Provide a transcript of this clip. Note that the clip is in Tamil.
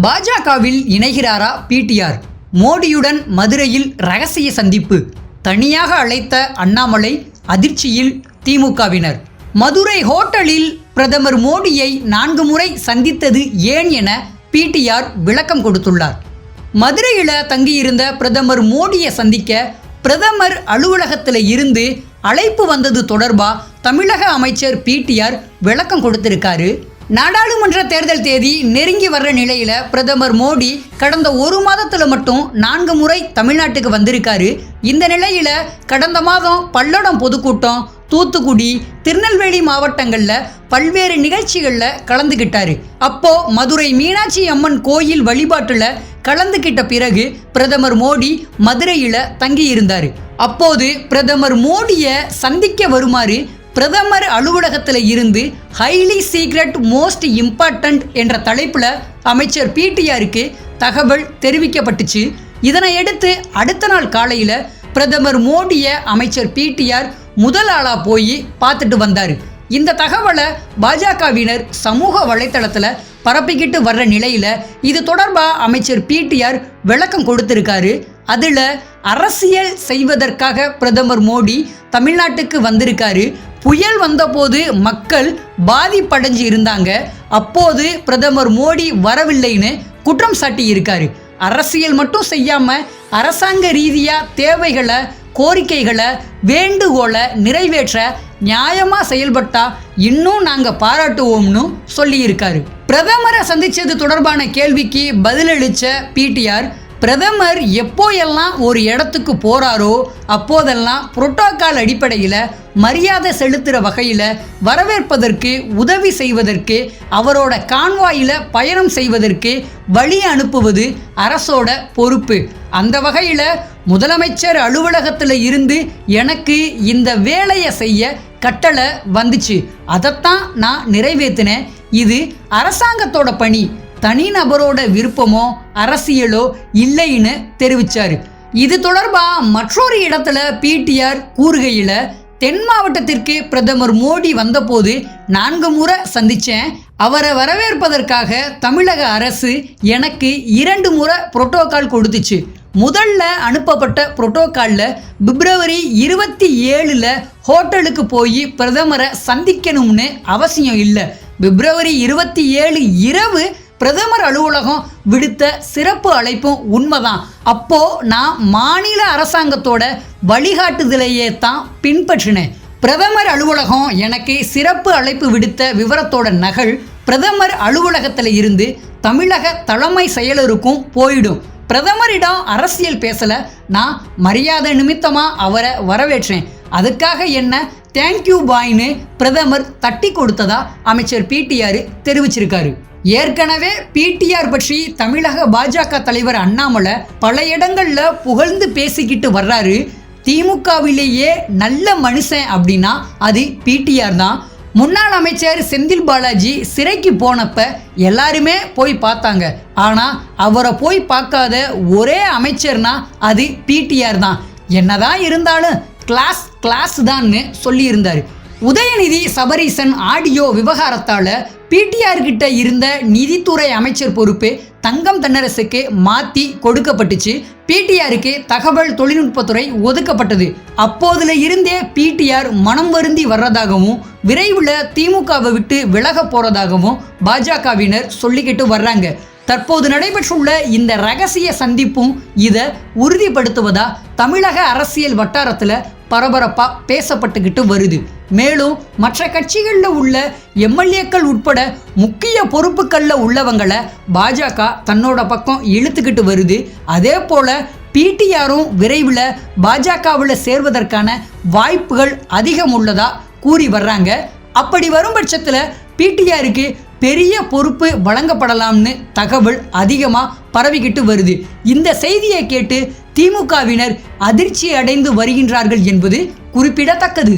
பாஜகவில் இணைகிறாரா பிடிஆர் மோடியுடன் மதுரையில் ரகசிய சந்திப்பு. தனியாக அழைத்த அண்ணாமலை அதிர்ச்சியில் திமுகவினர். மதுரை ஹோட்டலில் பிரதமர் மோடியை நான்கு முறை சந்தித்தது ஏன் என பிடிஆர் விளக்கம் கொடுத்துள்ளார். மதுரையில் தங்கியிருந்த பிரதமர் மோடியை சந்திக்க பிரதமர் அலுவலகத்தில் இருந்து அழைப்பு வந்தது தொடர்பாக தமிழக அமைச்சர் பிடிஆர் விளக்கம் கொடுத்திருக்காரு. நாடாளுமன்ற தேர்தல் தேதி நெருங்கி வர்ற நிலையில பிரதமர் மோடி கடந்த ஒரு மாதத்துல மட்டும் நான்கு முறை தமிழ்நாட்டுக்கு வந்திருக்காரு. இந்த நிலையில கடந்த மாதம் பல்லடம் பொதுக்கூட்டம் தூத்துக்குடி திருநெல்வேலி மாவட்டங்கள்ல பல்வேறு நிகழ்ச்சிகள்ல கலந்துக்கிட்டாரு அப்போ மதுரை மீனாட்சி அம்மன் கோயில் வழிபாட்டுல கலந்துக்கிட்ட பிறகு பிரதமர் மோடி மதுரையில தங்கியிருந்தாரு. அப்போது பிரதமர் மோடியை சந்திக்க வருமாறு பிரதமர் அலுவலகத்தில் இருந்து ஹைலி சீக்ரெட் மோஸ்ட் இம்பார்ட்டன்ட் என்ற தலைப்பில் அமைச்சர் பிடிஆருக்கு தகவல் தெரிவிக்கப்பட்டுச்சு. இதனை அடுத்து அடுத்த நாள் காலையில் பிரதமர் மோடியை அமைச்சர் பிடிஆர் முதல் ஆளாக போய் பார்த்துட்டு வந்தார். இந்த தகவலை பாஜகவினர் சமூக வலைத்தளத்தில் பரப்பிக்கிட்டு வர்ற நிலையில் இது தொடர்பாக அமைச்சர் பிடிஆர் விளக்கம் கொடுத்திருக்காரு. அதில் அரசியல் செய்வதற்காக பிரதமர் மோடி தமிழ்நாட்டுக்கு வந்திருக்காரு. புயல் வந்தபோது மக்கள் பாதிப்படைஞ்சு இருந்தாங்க. அப்போது பிரதமர் மோடி வரவில்லைன்னு குற்றம் சாட்டி இருக்காரு அரசியல் மட்டும் செய்யாம அரசாங்க ரீதியா தேவைகளை கோரிக்கைகளை வேண்டுகோளை நிறைவேற்ற நியாயமா செயல்பட்டா இன்னும் நாங்க பாராட்டுவோம்னு சொல்லியிருக்காரு. பிரதமரை சந்திச்சது தொடர்பான கேள்விக்கு பதிலளிச்ச பிடிஆர் பிரதமர் எப்போயெல்லாம் ஒரு இடத்துக்கு போறாரோ அப்போதெல்லாம் புரோட்டோக்கால் அடிப்படையில் மரியாதை செலுத்துகிற வகையில் வரவேற்பதற்கு உதவி செய்வதற்கு அவரோட கான்வாயில் பயணம் செய்வதற்கு வழி அனுப்புவது அரசோட பொறுப்பு. அந்த வகையில் முதலமைச்சர் அலுவலகத்தில் இருந்து எனக்கு இந்த வேலையை செய்ய கட்டளை வந்துச்சு. அதைத்தான் நான் நிறைவேற்றினேன் இது அரசாங்கத்தோட பணி. தனிநபரோட விருப்பமோ அரசியலோ இல்லைன்னு தெரிவித்தார் இது தொடர்பாக மற்றொரு இடத்துல பிடிஆர் கூறுகையில் தென் மாவட்டத்திற்கு பிரதமர் மோடி வந்தபோது நான்கு முறை சந்தித்தேன் அவரை வரவேற்பதற்காக தமிழக அரசு எனக்கு இரண்டு முறை புரோட்டோகால் கொடுத்துச்சு. முதல்ல அனுப்பப்பட்ட புரோட்டோகாலில் பிப்ரவரி இருபத்தி ஏழில் ஹோட்டலுக்கு போய் பிரதமரை சந்திக்கணும்னு அவசியம் இல்லை. பிப்ரவரி இருபத்தி ஏழு இரவு பிரதமர் அலுவலகம் விடுத்த சிறப்பு அழைப்பும் உண்மைதான். அப்போ நான் மாநில அரசாங்கத்தோட வழிகாட்டுதலையே தான் பின்பற்றினேன். பிரதமர் அலுவலகம் எனக்கு சிறப்பு அழைப்பு விடுத்த விவரத்தோட நகல் பிரதமர் அலுவலகத்தில் இருந்து தமிழக தலைமை செயலருக்கும் போயிடும். பிரதமரிடம் அரசியல் பேசல நான் மரியாதை நிமித்தமா அவரை வரவேற்றேன். அதுக்காக என்ன தேங்க்யூ பாய்னு பிரதமர் தட்டி கொடுத்ததா அமைச்சர் பிடிஆர் தெரிவிச்சிருக்காரு. ஏற்கனவே பிடிஆர் பற்றி தமிழக பாஜக தலைவர் அண்ணாமலை பல இடங்கள்ல புகழ்ந்து பேசிக்கிட்டு வர்றாரு. திமுகவிலேயே நல்ல மனுஷன் அப்படின்னா அது பிடிஆர் தான். முன்னாள் அமைச்சர் செந்தில் பாலாஜி சிறைக்கு போனப்ப எல்லாருமே போய் பார்த்தாங்க. ஆனால் அவரை போய் பார்க்காத ஒரே அமைச்சர்னா அது பிடிஆர் தான். என்னதான் இருந்தாலும் கிளாஸ் கிளாஸ் தான்னு சொல்லியிருந்தார். உதயநிதி சபரீசன் ஆடியோ விவகாரத்தால் பிடிஆர் கிட்ட இருந்த நிதித்துறை அமைச்சர் பொறுப்பு தங்கம் தென்னரசுக்கு மாற்றி கொடுக்கப்பட்டுச்சு. பிடிஆருக்கு தகவல் தொழில்நுட்பத்துறை ஒதுக்கப்பட்டது. அப்போதுல இருந்தே பிடிஆர் மனம் வருந்தி வர்றதாகவும் விரைவில் திமுகவை விட்டு விலக போறதாகவும் பாஜகவினர் சொல்லிக்கிட்டு வர்றாங்க. தற்போது நடைபெற்றுள்ள இந்த ரகசிய சந்திப்பும் இதை உறுதிப்படுத்துவதா தமிழக அரசியல் வட்டாரத்தில் பரபரப்பாக பேசப்பட்டுக்கிட்டு வருது. மேலும் மற்ற கட்சிகளில் உள்ள எம்எல்ஏக்கள் உட்பட முக்கிய பொறுப்புகளில் உள்ளவங்களை பாஜக தன்னோட பக்கம் இழுத்துக்கிட்டு வருது. அதே போல் பிடிஆரும் விரைவில் பாஜகவில் சேர்வதற்கான வாய்ப்புகள் அதிகம் உள்ளதாக கூறி வர்றாங்க. அப்படி வரும் பட்சத்தில் பிடிஆருக்கு பெரிய பொறுப்பு வழங்கப்படலாம்னு தகவல் அதிகமாக பரவிக்கிட்டு வருது. இந்த செய்தியை கேட்டு திமுகவினர் அதிர்ச்சி அடைந்து வருகின்றார்கள் என்பது குறிப்பிடத்தக்கது.